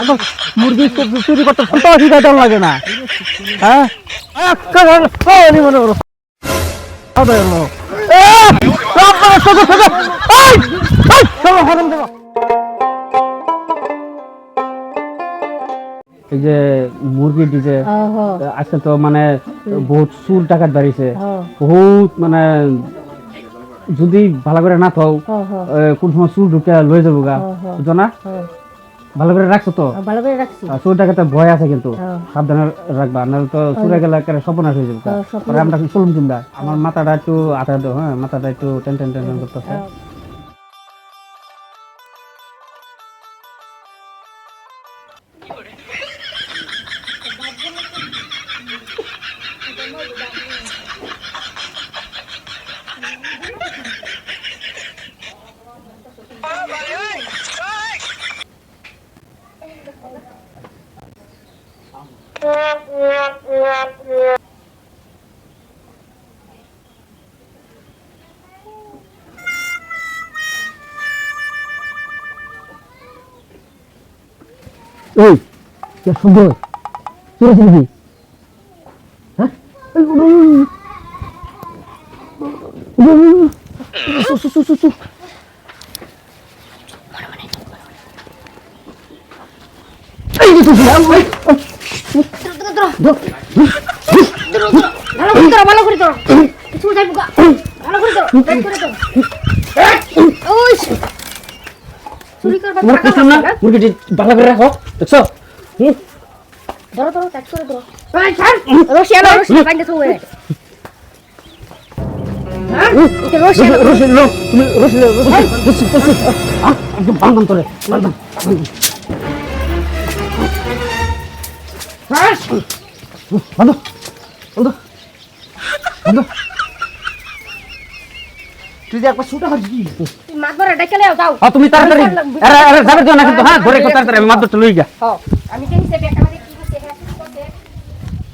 ছাগল মুরগি চুরি- করতে ফটো লাগে না। হ্যাঁ? মনে করো। এই যে মুরগি দিছে আজকে তো মানে বহুত চুল টাকার বাড়িছে বহুত মানে যদি ভালো করে না থাও কোন সময় চুল ঢুকে লয়ে যাব গা বুঝছ না? ভালো করে রাখছো তো? ভালো করে রাখছি। আর চুল ভয় আছে কিন্তু। হ্যাঁ। সাবধানে রাখবা নাহলে তো চুলে গেলে একেবারে সপনাশ হয়ে যাবে। হ্যাঁ, আমরা চলুন কিনবা আমার মাথাটা একটু আটা দাও হ্যাঁ মাথাটা একটু টেন টেন টেন করতেছে। এই যে তুই, এই, এই, ভালো করে ভালো করে ধরো ভালো করে ধরো চুরি করবা ভালো করে রাখো। দেখছ? হুম? ধরো ধরো টাইট করে ধরো। এই ছাড়! রশি আনো রশি বাইন্দে তো ওই হ্যাঁ? এটা তুই যে একবার ছুটা মাছ ধরে ডেকে লেও যাও। হ্যাঁ তুমি তাড়াতাড়ি আরে আরে যাবে তো না কিন্তু হ্যাঁ ধরে কো তাড়াতাড়ি আমি লই গা হ্যাঁ আমি যে হিসেবে একটা মানে কি করছে হ্যাঁ কি করছে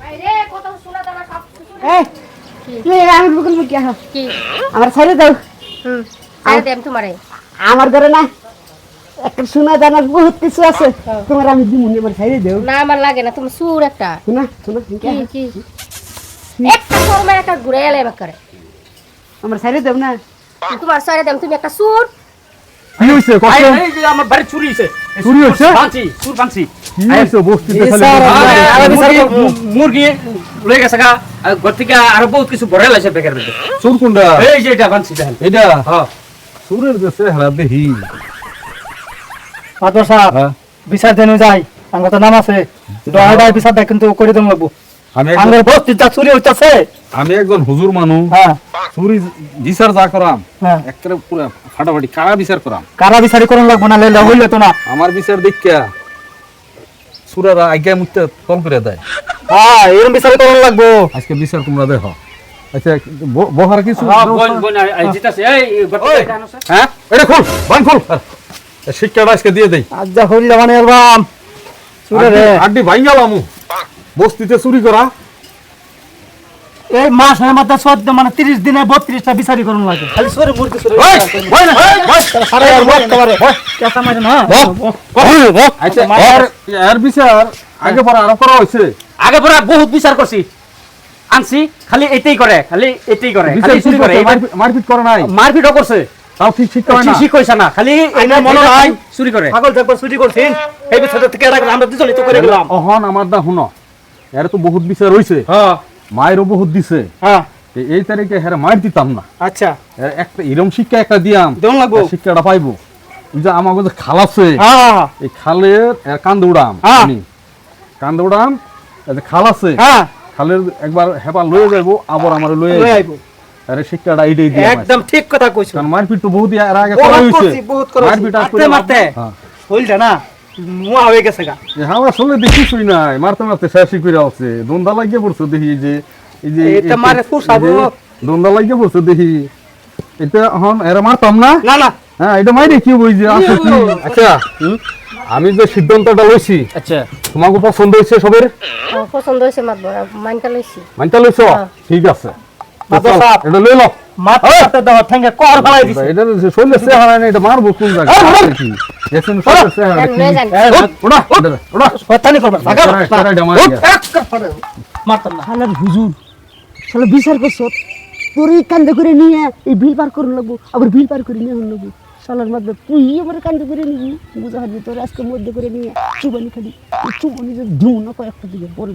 আরে কত সোনা দানা সব কিছু আমি বুকুল মুখি কি? আমার ছেড়ে দাও। হুম আরে দেম তোমারে। আমার ঘরে না একটা সোনা দানার বহুত কিছু আছে। তোমার আমি ছেড়ে দাও। না আমার লাগে না তুমি সুর একটা। শোনা শোনা কি কি? একটা শর্মা একটা ঘুরে এলে করে আমার ছেড়ে দাও না। তোমার সাইরে দেম তুমি একটা সুর। কি হইছে? আই, এই যে আমার বাড়ি চুরি হয়েছে চুরি হইছে? পাঁচি চুর কি হইছে? বস্তিতে খালি মুরগি। লয়ে গেছে গা। ঘর থেকে আরও বহুত কিছু ভরে লাগছে বেকার বেকার। চোর কোনটা? এই যে এটা বানছি দেখেন। এটা? হ্যাঁ চোরের দেশে হেলা দেহি পাতর সাহেব হ্যাঁ। বিচার দেন যাই আমার তো নাম আছে। দহাটায় বিচারটা কিন্তু করে দেন লাগবো। আমি আমার বস্তি যা চুরি হইতাছে আমি একজন হুজুর মানুষ হ্যাঁ। চুরি বিচার যা করাম হ্যাঁ। একেবারে পুরো ফাটাফাটি কারা বিচার করাম কারা বিচারি করুন লাগবো না লেলে হইলে তো না। আমার বিচার দেখিয়া সুরারা কল করে দেয়। হ্যাঁ এরকম বিচারি করুন লাগবো। আজকে বিচার তোমরা দেখো। আচ্ছা বহার কিছু হ্যাঁ এটা। হ্যাঁ? এটা খোল বান খোল। শিক্ষাটা আজকে দিয়ে দেই। আজ যা হইলে মানে এরবাম চুরে রে। আড্ডি- আড্ডি বস্তিতে চুরি করা। এই মাসের মধ্যে চোদ্দ মানে তিরিশ দিনে বত্রিশটা বিচারি করুন লাগে। করে আগে পরে আরও করা হয়েছে। আগে পরে বহুত বিচার করছি। আনছি খালি এটাই করে খালি এটাই করে করে। করে মারপিট করে নাই। মারপিটও করছে। তাও ঠিক শিক্ষা হয় না। ঠিক কইছে না খালি আমার মনে হয়- চুরি করে। পাগল দেখবার চুরি করছেন এই বিচারটা থেকে আমরা দুজনে তো করে গেলাম। অহন আমার দা শুনো এর তো বহুত বিচার হয়েছে হ্যাঁ। মায়েরও বহুত দিছে। হ্যাঁ। এই তারিখে হ্যাঁ মার দিতাম না। আচ্ছা। একটা এরম শিক্ষা একটা দিয়াম। লাগবো। শিক্ষাটা পাইবো। যে আমাকে যে খাল আছে হ্যাঁ এই খালের কান্দ উড়াম হ্যাঁ। কান্দ উড়াম খাল আছে হ্যাঁ। খালের একবার হেপা লয়ে যাইবো আবার আমার লয়ে লয়ে আইবো। আইবো। আরে শিক্ষাটা এইটাই দিয়ে একদম ঠিক কথা কইছো। কারণ মারপিট তো বহুত এর আগে করা করছি, বহুত করেছি। মারপিট মারতে করে মারতে। হ্যাঁ। হইলটা না? মুয়া হয়ে গেছে গা। এ হাওয়া শুনলে দেখিসই নাই মারতে মারতে শেষই করে আছে। দন্দা লাগিয়ে পড়ছে দেখি যে এই যে এটা মারে ফুসাবো। দন্দা লাগিয়ে পড়ছে দেখি। এটা হন এরা মারতাম না? না না। হ্যাঁ এটা মাইরে কি বই যে আছে কি? আচ্ছা আমি যে সিদ্ধান্তটা লইছি আচ্ছা। তোমাকে পছন্দ হয়েছে সবের? পছন্দ হয়েছে মাত বড় মাইনটা লইছি। মানতে লইছ? হ্যাঁ। ঠিক আছে। এটা লই লো মাথা দাও ঠেঙ্গে কর ফেলাই দিছে। এটা শরীরে চেহারা নেই এটা মারবো কোন জায়গায়? কি? দেখছেন শরীরে চেহারা দেন, ওড়া ওড়া হত্যানি করবেন ভাগা চেহারা মারতাম না। শালার হুজুর শালা বিচার করছ? তোর এই কান্দে করে নিয়ে এই বিল পার করে লাগবো আবার বিল পার করে নিয়ে হন লাগবো। শালার মধ্যে তুই আমার কান্দে করে নিবি? বুঝা হারবি তোর আজকে মধ্যে করে নিয়ে চুবানি খালি চুবানি যে দিউ না কয়েকটা দিকে পরে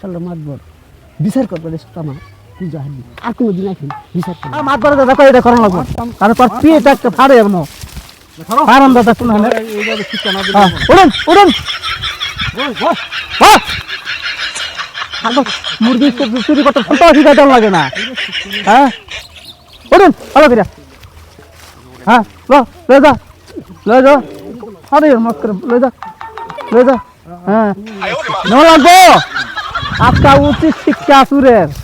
শালার মাতবর বিচার করবে রে আমার। আর কোনো দিন আসেন দেখো এটা লাগবো। একটা ফাড়ে এমন। দাদা হ্যাঁ উড়ুন উড়ুন। বাহ! আগো, মুরগি চুরি- করতে লাগে না। হ্যাঁ। উড়ুন ভালো করে হ্যাঁ লো লয়ে যা লয়ে যা। আরে মত করে লয়ে যা লয়ে যা। হ্যাঁ। নেওয়া লাগবো। উচিত শিক্ষা সুরের।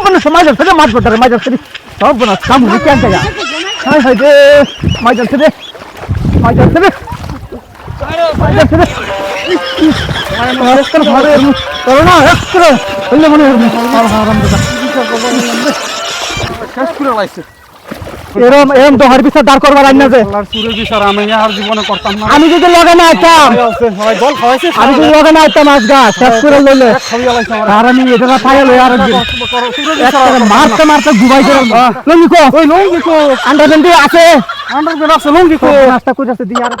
মনে সম্পূর্ণ মাইজার থেকে মাছ পড়তে মাইজার থেকে সম্পূর্ণ কাম কেন থেকে হাই হাই রে মাইজার থেকে মাইজার থেকে মাইজার থেকে একটু ভালো করো না একটু হইলে মনে হয় আরাম শেষ করে লাইছে এরম এরম দোহার বিচার দাঁড় করবার আইন না যে। আমি আর জীবনে করতাম না। আমি যদি লগে না আইতাম। আমি যদি লগে না আইতাম আজ গাছ শেষ করে লইলে। আর আমি এটা পাইলে লই আর মারতে মারতে ঘুমাই দিলাম লঙ্গি কো ওই লঙ্গি কো আন্ডারবেন্ডি আছে। আন্ডার আছে লঙ্গি নাস্তা করে আছে দিয়ে আর